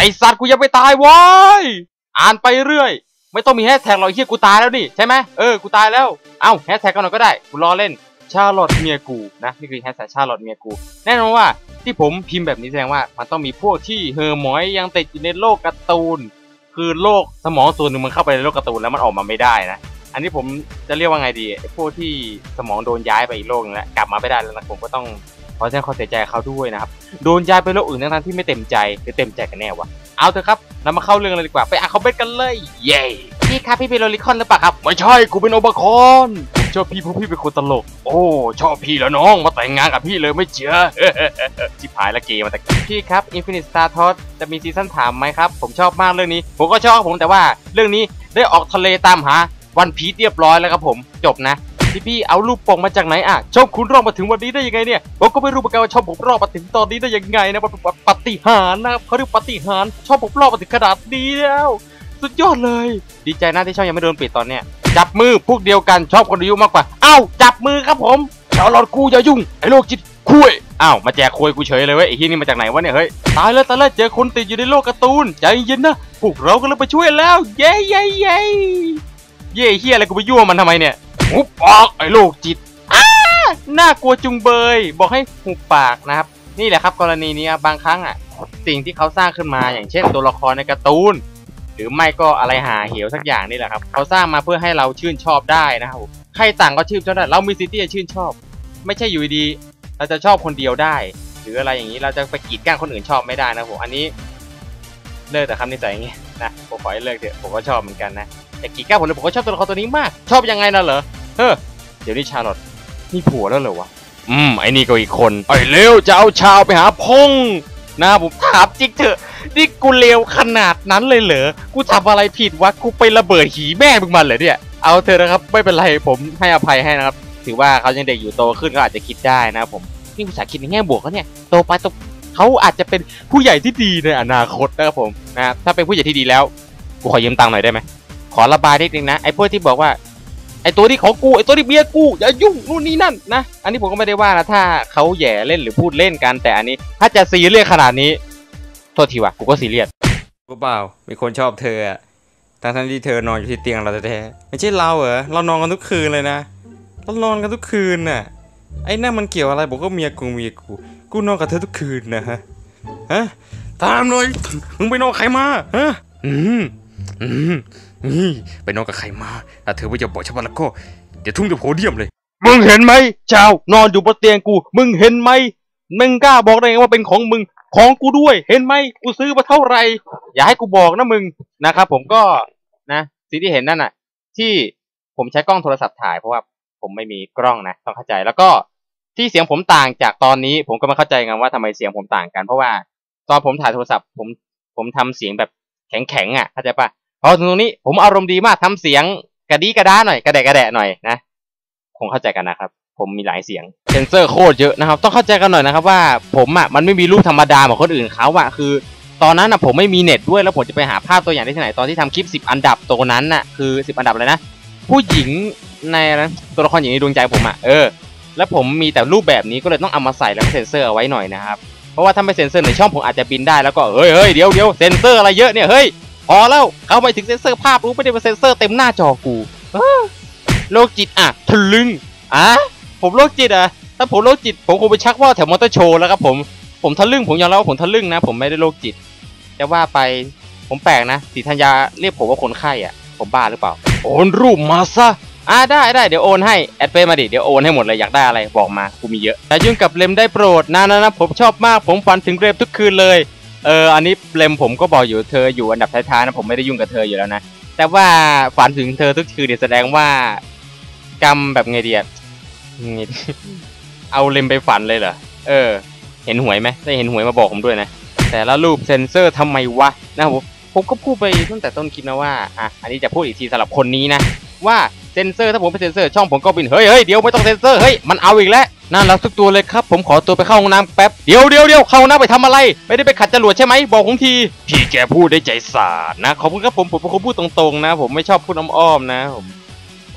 ไอสัตว์กูยังไม่ตายว้ยอ่านไปเรื่อย ไม่ต้องมีแฮชแท็กหรอกเฮียกูตายแล้วนี่ใช่ไหมเออกูตายแล้ว เอ้าแฮชแท็กกันหน่อยก็ได้กูรอเล่นชาลอตเมียกูนะนี่คือแฮชแท็กชาลอตเมียกูแน่นอนว่าที่ผมพิมพ์แบบนี้แสดงว่ามันต้องมีพวกที่เฮอหมอยยังติดอยู่ในโลกการ์ตูน คือโลกสมองส่วนหนึ่งมันเข้าไปในโลกการ์ตูนแล้วมันออกมาไม่ได้นะอันนี้ผมจะเรียกว่าไงดีพวกที่สมองโดนย้ายไปอีกโลกนึงแล้วกลับมาไม่ได้แล้วนะผมก็ต้อง ขอแสดงความเสียใจเขาด้วยนะครับ โดนย้ายไปโลกอื่นทั้งที่ไม่เต็มใจหรือเต็มใจกันแน่วะ เอาเถอะครับเรามาเข้าเรื่องเลยดีกว่า ไปอ่านคอมเมนต์กันเลย เย้พี่ครับพี่เป็นโลลิคอนหรือเปล่าครับ ไม่ใช่ กูเป็นโอบาคอนชอบพี่เพราะพี่เป็นคนตลก โอ้ ชอบพี่แล้วน้อง มาแต่งงานกับพี่เลยไม่เชื่อชิบหายละเกมมาแต่พี่ครับ Infinite Star t o s จะมีซีซั่นถามไหมครับ ผมชอบมากเรื่องนี้ ผมก็ชอบผมแต่ว่าเรื่องนี้ได้ออกทะเลตามหาวันพีเรียบร้อยแล้วครับผม จบนะ พี่พี่เอารูปปกมาจากไหนอะชองคุณรอดมาถึงวันนี้ได้ยังไงเนี่ยผมก็ไม่รู้เหมือนกันว่าชองผมรอดมาถึงตอนนี้ได้ยังไงนะมันเป็นปฏิหารนะครับเขาเรียกปฏิหารชองผมรอดมาถึงขนาดนี้แล้ว สุดยอดเลย ดีใจนะที่ช่องยังไม่โดนปิดตอนเนี้ยจับมือพวกเดียวกันชอบคนอายุมากกว่าเอ้าจับมือครับผมชาหลอดกูอย่ายุ่งไอ้โรคจิตคุยอ้าวมาแจกคุยกูเฉยเลยเว้ยไอ้ที่นี่มาจากไหนวะเนี่ยเฮ้ยตายแล้วตายแล้วเจอคนติดอยู่ในโลกการ์ตูนใจเย็นนะพวกเราก็เลยไปช่วยแล้ว เย้เย้เย้เย่เฮียอะไรกูไปยั่วมันทำไมเนี่ย หุบปากไอ้โรคจิตอน่ากลัวจุงเบย บอกให้หุบปากนะครับ นี่แหละครับกรณีนี้บางครั้งอะ สิ่งที่เขาสร้างขึ้นมาอย่างเช่น ตัวละครในการ์ตูน หรือไม่ก็อะไรหาเหวสักอย่างนี่แหละครับเขาสร้างมาเพื่อให้เราชื่นชอบได้นะครับใครต่างก็ชื่นชอบได้เรามีสิทธิ์ที่จะชื่นชอบ ไม่ใช่อยู่ดี เราจะชอบคนเดียวได้ หรืออะไรอย่างนี้เราจะไปกีดกันคนอื่นชอบไม่ได้นะผมอันนี้ เลิกแต่คำนิสัยอย่างนี้นะผมขอให้เลิกเถอะผมก็ชอบเหมือนกันนะแต่กีดกันผมเลยผมก็ชอบตัวละครตัวนี้มาก ชอบยังไงนะเหรอ เฮ้อเดี๋ยวนี้ชาลอตมีผัวแล้วเหรอวะ อืมไอ้นี่ก็อีกคนไอ้เร็วจะเอาชาวไปหาพงนะผมถามจริงเถอะนี่กูเลวขนาดนั้นเลยเหรอ กูทำอะไรผิดวะ กูไประเบิดหีแม่มึงมาเหรอเนี่ย เอาเถอะนะครับ ไม่เป็นไรผมให้อภัยให้นะครับ ถือว่าเขายังเด็กอยู่โตขึ้นก็อาจจะคิดได้นะครับผม นี่ภาษาคิดในแง่บวกเขาเนี่ย โตไปโตเขาอาจจะเป็นผู้ใหญ่ที่ดีในอนาคตนะครับผมนะครับถ้าเป็นผู้ใหญ่ที่ดีแล้ว กูขอยืมตังค์หน่อยได้ไหม ขอระบายนิดนึงนะ ไอ้พวกที่บอกว่าไอ้ ตัวที่ของกูไอตัวที่เมียกูอย่ายุ่งนู่นนี่นั่นนะอันนี้ผมก็ไม่ได้ว่านะถ้าเขาแย่เล่นหรือพูดเล่นกันแต่อันนี้ ถ้าจะซีเรียสขนาดนี้โทษทีว่ะกูก็ซีเรียสกูเปล่ามีคนชอบเธออะทั้งทั้งที่เธอนอนอยู่ที่เตียงเราแท้ๆไม่ใช่เราเหรอเรานอนกันทุกคืนเลยนะเรานอนกันทุกคืนน่ะไอ้นั่นมันเกี่ยวอะไรบอกก็เมียกูเมียกูกูนอนกับเธอทุกคืนนะฮะฮะตามหน่อยมึงไปนอนใครมาฮะอืมอืม ไปนอนกับใครมาถ้าเธอไม่ยอมบอกฉันว่าแล้วก็ เดี๋ยวทุ่งจะโพเดียมเลย มึงเห็นไหมเจ้านอนอยู่บนเตียงกู มึงเห็นไหมมึงกล้าบอกได้ไงว่าเป็นของมึง ของกูด้วย เห็นไหมกูซื้อมาเท่าไหร่ อย่าให้กูบอกนะมึงนะครับผมก็นะสิ่งที่เห็นนั่นน่ะ ที่ผมใช้กล้องโทรศัพท์ถ่ายเพราะว่าผมไม่มีกล้องนะต้องเข้าใจแล้วก็ที่เสียงผมต่างจากตอนนี้ ผมก็ไม่เข้าใจกันว่าทำไมเสียงผมต่างกัน เพราะว่าตอนผมถ่ายโทรศัพท์ ผมผมทำเสียงแบบแข็งๆอะเข้าใจปะ พอถึงตรงนี้ผมอารมณ์ดีมากทำเสียงกระดีกระด้าหน่อยกระแดะกระแดะหน่อยนะคงเข้าใจกันนะครับ ผมมีหลายเสียงเซนเซอร์โคตรเยอะนะครับ ต้องเข้าใจกันหน่อยนะครับว่าผมอะมันไม่มีรูปธรรมดาเหมือนคนอื่นเขาอะคือ ตอนนั้นอะผมไม่มีเน็ตด้วยแล้วผมจะไปหาภาพตัวอย่างได้ที่ไหนตอนที่ทำคลิป 10 อันดับตัวนั้นน่ะคือ10อันดับเลยนะผู้หญิงในนะตัวละครหญิงในดวงใจผมอะเออแล้วผมมีแต่รูปแบบนี้ก็เลยต้องเอามาใส่แล้วเซ็นเซอร์เอาไว้หน่อยนะครับเพราะว่าถ้าไม่เซ็นเซอร์ในช่องผมอาจจะบินได้แล้วก็เฮ้ยเฮ้ยเดี๋ยวเดี๋ยวเซ็นเซอร์อะไรเยอะเนี่ยเฮ้ย พอแล้วเอาไปถึงเซ็นเซอร์ภาพรู้ไม่ได้มาเซ็นเซอร์เต็มหน้าจอกูโรคจิตอะทะลึ่งอะผมโรคจิตอะถ้าผมโรคจิต ผมคงไปชักว่าแถวมอเตอร์โชว์แล้วครับผมผมทะลึ่งผมยอมรับว่าผมทะลึ่งนะ ผมไม่ได้โรคจิตจะว่าไปผมแปลกนะสีธัญญาเรียกผมว่าคนไข้อะ ผมบ้าหรือเปล่า โอนรูปมาซะอ่าได้ได้เดี๋ยวโอนให้แอดเฟซมาดิเดี๋ยวโอนให้หมดเลยอยากได้อะไรบอกมากูมีเยอะแต่ยุ่งกับเลมได้โปรดนะนะนะผมชอบมากผมฝันถึงเรมทุกคืนเลย เอออันนี้เลมผมก็บอกอยู่เธออยู่อันดับท้ายๆนะผมไม่ได้ยุ่งกับเธออยู่แล้วนะแต่ว่าฝันถึงเธอทุกคืนเนี่ยแสดงว่ากรรมแบบไงเดีอะไงดีเอาเลมไปฝันเลยเหรอเออ เห็นหวยไหมได้เห็นหวยมาบอกผมด้วยนะแต่ละรูปเซนเซอร์ทำไมวะนะผมผมก็พูดไปตั้งแต่ต้นคลิปนะว่าอะอันนี้จะพูดอีกทีสำหรับคนนี้นะว่าเซนเซอร์ถ้าผมไปเซนเซอร์ช่องผมก็บินเฮ้ยเฮ้ยเดี๋ยวไม่ต้องเซนเซอร์เฮ้ยมันเอาอีกแล้วน่ารักทุกตัวเลยครับผมขอตัวไปเข้าห้องน้ำแป๊บเดี๋ยวเดี๋ยวเดี๋ยวเข้าห้องน้ำไปทำอะไร ไม่ได้ไปขัดจรวดใช่ไหมบอกผมทีพี่แกพูดได้ใจสาดนะขอบคุณครับผมผมเป็นคนพูดตรงๆนะ ผมไม่ชอบพูดอ้อมๆนะผม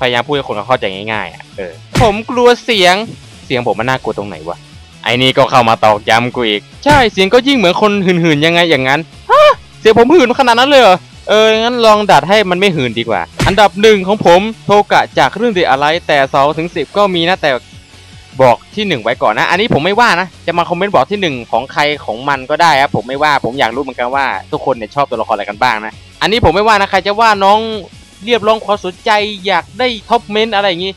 พยายามพูดให้คนเขาเข้าใจง่ายๆอะเออผมกลัวเสียงเสียงผมมันน่ากลัวตรงไหนวะไอ้นี่ก็เข้ามาตอกย้ำกูอีก ใช่เสียงก็ยิ่งเหมือนคนหื่นๆยังไงอย่างนั้นฮะเสียงผมหื่นขนาดนั้นเลยเหรอ เออ งั้นลองดัดให้มันไม่หื่นดีกว่า อันดับหนึ่งของผมโทกะจากเรื่องเดอะไร แต่สองถึงสิบก็มีนะแต่บอกที่หนึ่งไว้ก่อนนะ อันนี้ผมไม่ว่านะ จะมาคอมเมนต์บอกที่หนึ่งของใครของมันก็ได้ครับผมไม่ว่า ผมอยากรู้เหมือนกันว่าทุกคนเนี่ยชอบตัวละครอะไรกันบ้างนะ อันนี้ผมไม่ว่านะใครจะว่าน้องเรียบร้องความสนใจอยากได้ท็อปเมนต์อะไรอย่างงี้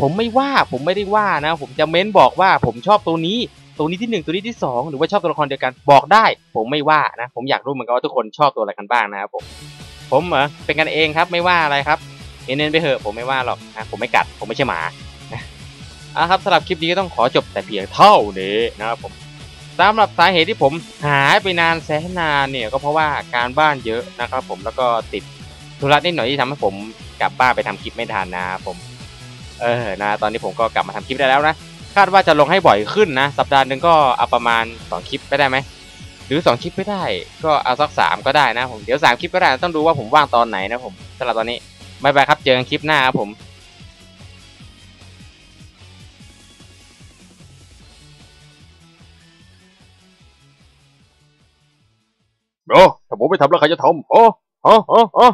ผมไม่ว่าผมไม่ได้ว่านะ ผมจะเม้นบอกว่าผมชอบตัวนี้ ตัวนี้ที่หนึ่งตัวนี้ที่สองหรือว่าชอบตัวละครเดียวกันบอกได้ ผมไม่ว่านะ ผมอยากรู้เหมือนกันว่าทุกคนชอบตัวอะไรกันบ้างนะครับผมผมเหรอเป็นกันเองครับไม่ว่าอะไรครับเน้นๆไปเถอะผมไม่ว่าหรอกนะผมไม่กัดผมไม่ใช่หมานะอะครับสำหรับคลิปนี้ก็ต้องขอจบแต่เพียงเท่านี้นะครับผมสำหรับสาเหตุที่ผมหายไปนานแสนนานเนี่ยก็เพราะว่าการบ้านเยอะนะครับผมแล้วก็ติดธุระนิดหน่อยที่ทำให้ผมกลับบ้านไปทำคลิปไม่ทันนะครับผม เออนะตอนนี้ผมก็กลับมาทำคลิปได้แล้วนะาดว่าจะลงให้บ่อยขึ้นนะ สัปดาห์หนึ่งก็เอาประมาณ 2 คลิปไปได้ไหม หรือ 2 คลิปไม่ได้ ก็เอาสัก3ก็ได้นะผมเดี๋ยว 3 คลิปก็ได้ต้องดูว่าผมว่างตอนไหนนะผมสำหรับตอนนี้บายบายครับ เจอกันคลิปหน้าครับผมโอ้ถ้าผมไม่ทำแล้วใครจะทำอ้โอ้โอ้โอ้